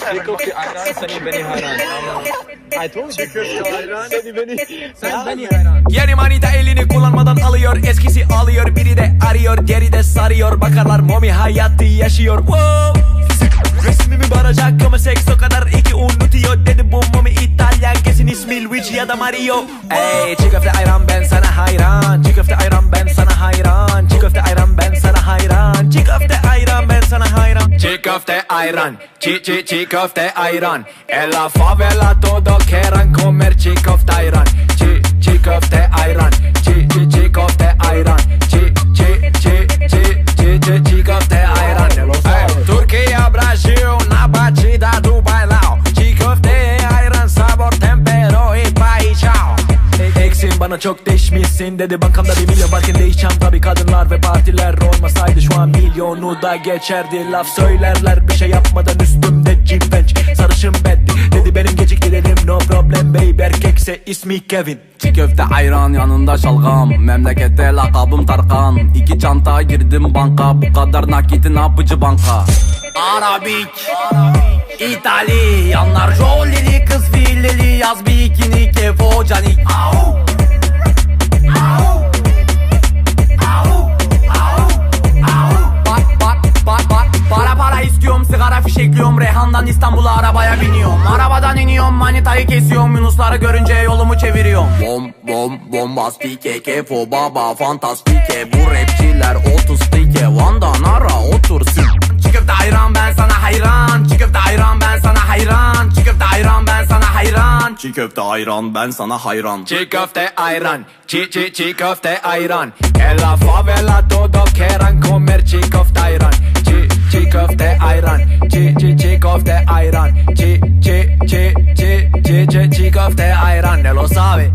Çiğ ayran seni beni hayran. I told you. Çiğ ayran seni beni. Sen beni. Yeni manita elini kullanmadan alıyor Eskisi alıyor biri de arıyor Diğeri de sarıyor. Bakarlar momi hayatı yaşıyor. Wow. Resmimi baracak ama seks o kadar iki unutuyor? Dedi bu momi İtalyan kesin ismi Luigi ya da Mario. Ey çiğ köfte ayran ben sana hayran. Çiğ köfte ayran ben sana hayran köfte ayran. Çiğ çiğ çiğ köfte ayran. En la favela todo quieran comer çiğ köfte ayran. Çiğ çiğ köfte bana çok değişmişsin dedi. Bankamda bir milyon varken değişeceğim tabi kadınlar ve partiler olmasaydı şu an milyonu da geçerdi. Laf söylerler bir şey yapmadan üstümde bench sarışın beddi dedi benim gecik gidelim no problem baby erkekse ismi Kevin. Çiğ köfte ayran yanında şalgam. Memlekette lakabım Tarkan. İki çanta girdim banka. Bu kadar nakiti ne yapıcı banka? Arabik İtalyanlar Jolili sigara fişekliyorum Reyhan'dan İstanbul'a arabaya biniyorum. Arabadan iniyorum manitayı kesiyorum. Yunusları görünce yolumu çeviriyorum. Bom bom bombastike kefo baba fantastike Bu rapçiler otustike Vanda nara otursun Çiğ köfte ayran ben sana hayran. Çiğ köfte ayran ben sana hayran. Çiğ köfte ayran ben sana hayran. Çiğ köfte ayran ben sana hayran. Çiğ köfte ayran. Çiğ çiğ çiğ köfte ayran. En la favela todo quieran comer çiğ köfte ayran Çiğ çiğ köfte ayran. Çiğ çiğ çiğ köfte ayran. Çiğ çiğ çiğ çiğ çiğ çiğ çiğ köfte ayran. Ne lo sabe